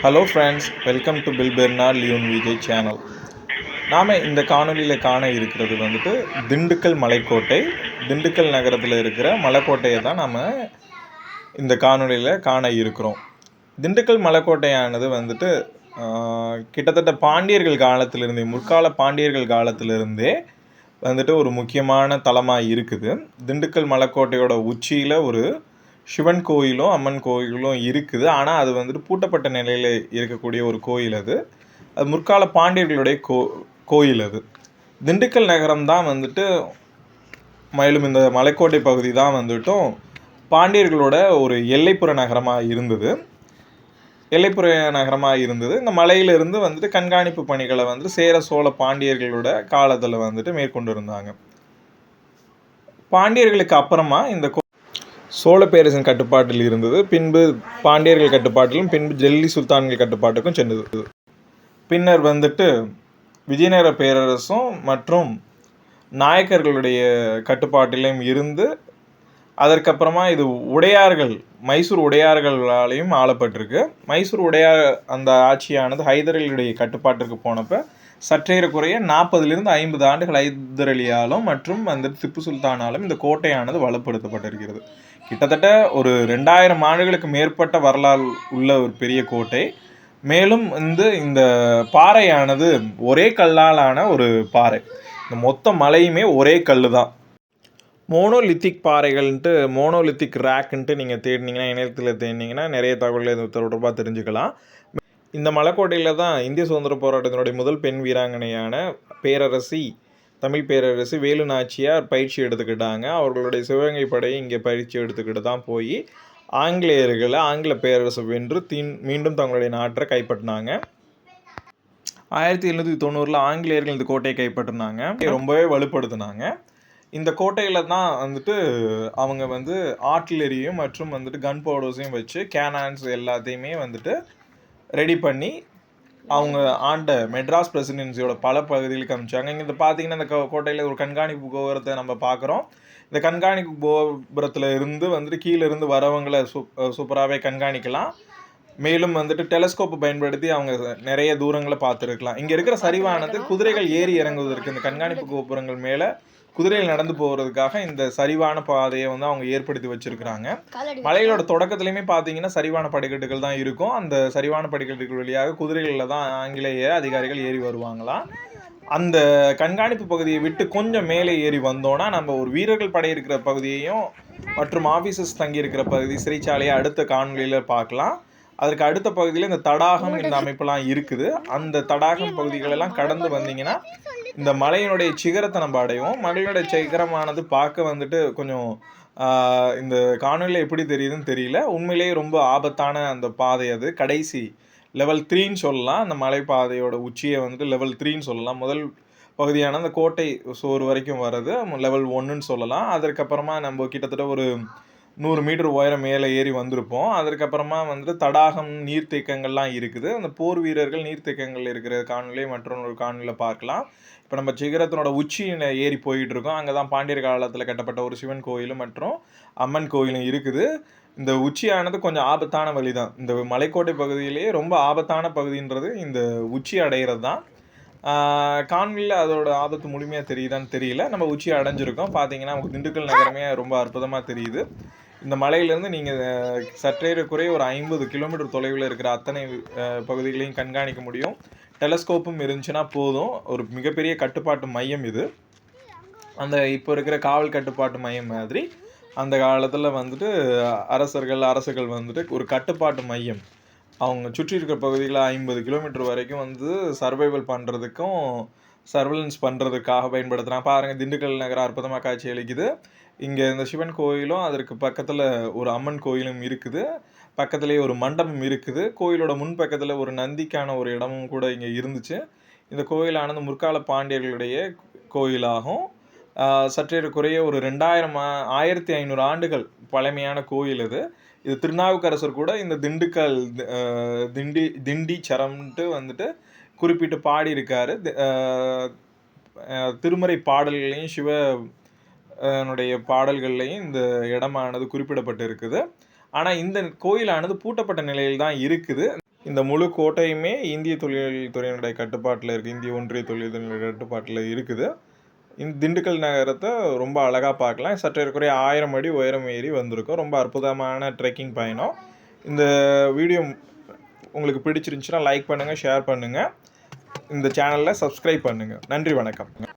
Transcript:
Hello friends welcome to பில் பெர்னா லியோன் விஜய் சேனல் நாம் இந்த காணொலியில் காண இருக்கிறது வந்துட்டு திண்டுக்கல் மலைக்கோட்டை. திண்டுக்கல் நகரத்தில் இருக்கிற மலைக்கோட்டையை தான் நாம் இந்த காணொலியில் காண இருக்கிறோம். திண்டுக்கல் மலைக்கோட்டையானது வந்துட்டு கிட்டத்தட்ட பாண்டியர்கள் காலத்திலிருந்தே முற்கால பாண்டியர்கள் காலத்திலிருந்தே வந்துட்டு ஒரு முக்கியமான தலமாக இருக்குது. திண்டுக்கல் மலைக்கோட்டையோட உச்சியில் ஒரு சிவன் கோயிலும் அம்மன் கோயிலும் இருக்குது. ஆனால் அது வந்துட்டு பூட்டப்பட்ட நிலையில் இருக்கக்கூடிய ஒரு கோயில் அது. அது முற்கால பாண்டியர்களுடைய கோ கோயில் அது. திண்டுக்கல் நகரம் தான் வந்துட்டு மேலும் இந்த மலைக்கோட்டை பகுதி தான் வந்துட்டும் பாண்டியர்களோட ஒரு எல்லைப்புற நகரமாக இருந்தது. எல்லைப்புற நகரமாக இருந்தது. இந்த மலையிலிருந்து வந்துட்டு கண்காணிப்பு பணிகளை வந்து சேர சோழ பாண்டியர்களோட காலத்தில் வந்துட்டு மேற்கொண்டு இருந்தாங்க. பாண்டியர்களுக்கு அப்புறமா இந்த கோ- சோழ பேரரசின் கட்டுப்பாட்டில் இருந்தது. பின்பு பாண்டியர்கள் கட்டுப்பாட்டிலும் பின்பு டெல்லி சுல்தான்கள் கட்டுப்பாட்டுக்கும் சென்றது. பின்னர் வந்துட்டு விஜயநகர பேரரசும் மற்றும் நாயக்கர்களுடைய கட்டுப்பாட்டிலையும் இருந்து அதற்கப்புறமா இது உடையார்கள் மைசூர் உடையார்களாலையும் ஆளப்பட்டிருக்கு. மைசூர் உடையார் அந்த ஆட்சியானது ஹைதரலியுடைய கட்டுப்பாட்டிற்கு போனப்போ சற்றேற குறைய நாற்பதுலேருந்து ஐம்பது ஆண்டுகள் ஹைதரலியாலும் மற்றும் அந்த திப்பு சுல்தானாலும் இந்த கோட்டையானது வலுப்படுத்தப்பட்டிருக்கிறது. கிட்டத்தட்ட ஒரு ரெண்டாயிரம் ஆண்டுகளுக்கு மேற்பட்ட வரலாறு உள்ள ஒரு பெரிய கோட்டை. மேலும் வந்து இந்த பாறையானது ஒரே கல்லாலான ஒரு பாறை. இந்த மொத்த மலையுமே ஒரே கல் தான் மோனோலித்திக் பாறைகள்ன்ட்டு மோனோலித்திக் ரேக்குன்ட்டு நீங்கள் தேடினீங்கன்னா இணையத்தில் தேடினீங்கன்னா நிறைய தகவல்கள் இது தொடர்பாக தெரிஞ்சுக்கலாம். இந்த மலைக்கோட்டையில் தான் இந்திய சுதந்திர போராட்டத்தினுடைய முதல் பெண் வீராங்கனையான பேரரசி தமிழ் பேரரசு வேலு நாச்சியார் பயிற்சி எடுத்துக்கிட்டாங்க. அவர்களுடைய சிவகங்கை படையை இங்கே பயிற்சி எடுத்துக்கிட்டு தான் போய் ஆங்கிலேயர்களை ஆங்கில பேரரசு வென்று தீன் மீண்டும் தங்களுடைய நாட்டை கைப்பற்றினாங்க. ஆயிரத்தி எழுநூற்றி தொண்ணூறில் ஆங்கிலேயர்கள் இந்த கோட்டையை கைப்பற்றினாங்க. ரொம்பவே வலுப்படுத்தினாங்க. இந்த கோட்டையில் தான் வந்துட்டு அவங்க வந்து ஆர்ட்லரியும் மற்றும் வந்துட்டு கன் பவுடர்ஸையும் வச்சு கேனான்ஸ் எல்லாத்தையுமே வந்துட்டு ரெடி பண்ணி அவங்க ஆண்ட மெட்ராஸ் பிரசிடென்சியோட பல பகுதிகளுக்கு அனுப்பிச்சாங்க. இங்கே பார்த்தீங்கன்னா இந்த கோட்டையில் ஒரு கண்காணிப்பு கோபுரத்தை நம்ம பார்க்குறோம் இந்த கண்காணிப்பு கோபுரத்தில் இருந்து வந்துட்டு கீழே இருந்து வரவங்களை சூப் சூப்பராகவே கண்காணிக்கலாம். மேலும் வந்துட்டு டெலஸ்கோப்பை பயன்படுத்தி அவங்க நிறைய தூரங்களை பார்த்துருக்கலாம். இங்கே இருக்கிற சரிவானது குதிரைகள் ஏறி இறங்குவதற்கு இந்த கண்காணிப்பு கோபுரங்கள் மேலே குதிரையில் நடந்து போகிறதுக்காக இந்த சரிவான பாதையை வந்து அவங்க ஏற்படுத்தி வச்சிருக்கிறாங்க. மலைகளோட தொடக்கத்துலையுமே பார்த்தீங்கன்னா சரிவான படிக்கட்டுகள் தான் இருக்கும். அந்த சரிவான படிக்கட்டுகள் வழியாக குதிரைகளில் தான் ஆங்கிலேய அதிகாரிகள் ஏறி வருவாங்களாம் அந்த கண்காணிப்பு பகுதியை விட்டு கொஞ்சம் மேலே ஏறி வந்தோன்னா நம்ம ஒரு வீரர்கள் படை இருக்கிற பகுதியையும் மற்றும் ஆஃபீஸர்ஸ் தங்கியிருக்கிற பகுதி சிறைச்சாலையை அடுத்த காணொலியில் பார்க்கலாம். அதற்கு அடுத்த பகுதியில் இந்த தடாகம் இந்த அமைப்பெல்லாம் இருக்குது. அந்த தடாகம் பகுதிகளெல்லாம் கடந்து வந்தீங்கன்னா இந்த மலையினுடைய சிகரத்தை நம்ம அடைவோம். மலையினுடைய சிகரமானது பார்க்க வந்துட்டு கொஞ்சம் இந்த காணொலியில் எப்படி தெரியுதுன்னு தெரியல. உண்மையிலேயே ரொம்ப ஆபத்தான அந்த பாதை அது. கடைசி லெவல் த்ரீன்னு சொல்லலாம். அந்த மலைப்பாதையோட உச்சியை வந்துட்டு லெவல் த்ரீன்னு சொல்லலாம். முதல் பகுதியான அந்த கோட்டை சோறு வரைக்கும் வர்றது லெவல் ஒன்றுன்னு சொல்லலாம். அதற்கப்புறமா நம்ம கிட்டத்தட்ட ஒரு நூறு மீட்டர் உயரம் மேலே ஏறி வந்திருப்போம். அதற்கப்புறமா வந்துட்டு தடாகம் நீர்த்தேக்கங்கள்லாம் இருக்குது. அந்த போர் வீரர்கள் நீர்த்தேக்கங்கள் இருக்கிற காணொலியை மற்றொரு காணொலியில் பார்க்கலாம். இப்போ நம்ம சிகரத்தினோட உச்சியில் ஏறி போயிட்டு இருக்கோம் அங்கே தான் பாண்டியர் காலத்தில் கட்டப்பட்ட ஒரு சிவன் கோயிலும் மற்றும் அம்மன் கோயிலும் இருக்குது. இந்த உச்சியானது கொஞ்சம் ஆபத்தான வழி தான் இந்த மலைக்கோட்டை பகுதியிலேயே ரொம்ப ஆபத்தான பகுதின்றது இந்த உச்சி அடையிறது தான் காணொலியில் அதோட ஆபத்து முழுமையாக தெரியுதான்னு தெரியல. நம்ம உச்சியை அடைஞ்சிருக்கோம். பார்த்தீங்கன்னா நமக்கு திண்டுக்கல் நகரமே ரொம்ப அற்புதமாக தெரியுது. இந்த மலையிலேருந்து நீங்கள் சற்றேற குறைய ஒரு ஐம்பது கிலோமீட்டர் தொலைவில் இருக்கிற அத்தனை பகுதிகளையும் கண்காணிக்க முடியும். டெலஸ்கோப்பும் இருந்துச்சுன்னா போதும். ஒரு மிகப்பெரிய கட்டுப்பாட்டு மையம் இது. அந்த இப்போ இருக்கிற காவல் கட்டுப்பாட்டு மையம் மாதிரி. அந்த காலத்தில் வந்துட்டு அரசர்கள் அரசுகள் வந்துட்டு ஒரு கட்டுப்பாட்டு மையம். அவங்க சுற்றி இருக்கிற பகுதியில் ஐம்பது கிலோமீட்டர் வரைக்கும் வந்து சர்வைவல் பண்ணுறதுக்கும் சர்வலன்ஸ் பண்ணுறதுக்காக பயன்படுத்துகிறாங்க பாருங்கள் திண்டுக்கல் நகரம் அற்புதமாக காட்சி அளிக்குது. இங்கே இந்த சிவன் கோயிலும் அதற்கு பக்கத்தில் ஒரு அம்மன் கோயிலும் இருக்குது. பக்கத்துலேயே ஒரு மண்டபம் இருக்குது. கோயிலோட முன் பக்கத்தில் ஒரு நந்திக்கான ஒரு இடமும் கூட இங்கே இருந்துச்சு. இந்த கோயிலானது முற்கால பாண்டியர்களுடைய கோயிலாகும். ஆஹ் குறைய ஒரு ரெண்டாயிரம் ஆயிரத்தி ஐநூறு ஆண்டுகள் பழமையான கோயில் இது. இது திருநாவுக்கரசர் கூட இந்த திண்டுக்கல் திண்டி திண்டி சரம்ன்ட்டு வந்துட்டு குறிப்பிட்டு பாடியிருக்காரு. திருமறை பாடல்களையும் சிவ னுடைய பாடல்கள்லையும் இந்த இடமானது குறிப்பிடப்பட்டு இருக்குது ஆனால் இந்த கோயிலானது பூட்டப்பட்ட நிலையில் தான் இருக்குது. இந்த முழு கோட்டையுமே இந்திய தொழில்துறையினுடைய கட்டுப்பாட்டில் இருக்குது இந்திய ஒன்றிய தொழில்துறையினுடைய கட்டுப்பாட்டில் இருக்குது. திண்டுக்கல் நகரத்தை ரொம்ப அழகாக பார்க்கலாம். சற்றேறக்குறைய ஆயிரம் அடி உயரம் ஏறி வந்திருக்கோம். ரொம்ப அற்புதமான ட்ரெக்கிங் பயணம். இந்த வீடியோ உங்களுக்கு பிடிச்சிருந்துச்சுன்னா லைக் பண்ணுங்கள் ஷேர் பண்ணுங்கள் இந்த சேனலில் சப்ஸ்கிரைப் பண்ணுங்கள் நன்றி வணக்கம்.